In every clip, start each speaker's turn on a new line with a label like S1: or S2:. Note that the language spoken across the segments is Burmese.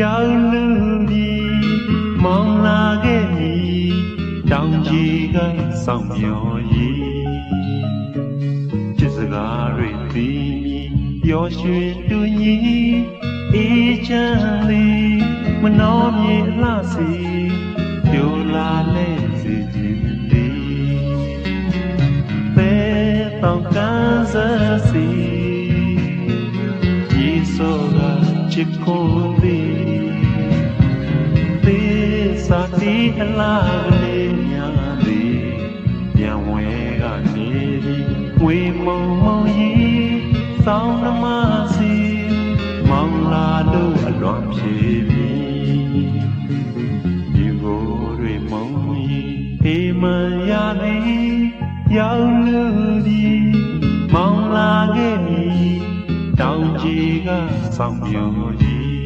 S1: ရောက်လူပြီးမောင်လာခဲ့ပြီတောင်ကြီးကစောင့်မျှော်ရည်ချစ်စကားတွေသိပျော်ရွှင်တူညီအေးချမ်းလေးမနှောမြေအလှစီပြိုလာလဲစေခြင်းလေးပဲတောင်ကန်းစစီယေ ဆိုကချစ်ကိုသည်သေစာတီအလားကလေးများသည်ပြန်ဝဲကနေပြီးဝေမုံမုံကြီးစောင်းနှမစီ ကြီးကစောင့်မျှော်ကြီး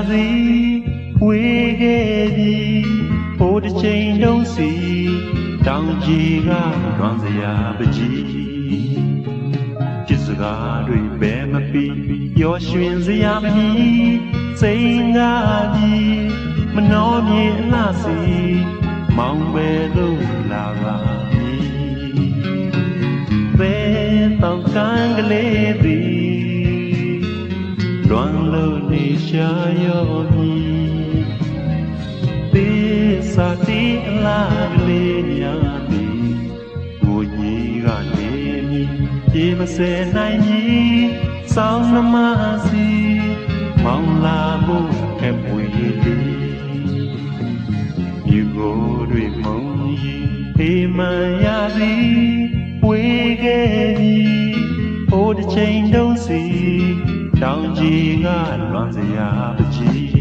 S1: န်ရသည်ဝေခဲ့ပြီဟိုတစ်ချိန်တုံးစီတောင်ကြီးကလွန်စရာပကြီးချစ်စကားတွေပဲမပြီးပျော်ရွှင်စရာမမီစိန်ကားကြီးမနှောမြေအလားစီမောင်ပဲလို့လာပါမည်ပဲတောင်ကန်းကလေး ရှာရောမီသစ္စာတီအလားကလေးများသည်ကိုကြီးကနေမီပြေမစဲနိုင်မီစောင်းနှမစီမောင်လာဖို့ခက်ပွေသည်ယူကိုယ်တွေမုံကြီးအေးမှန်ရသည်ဝေခဲ့ပြီဟိုတစ်ချိန်တုံးစီ တောင်ကြီးကလွန်စရာပကြီး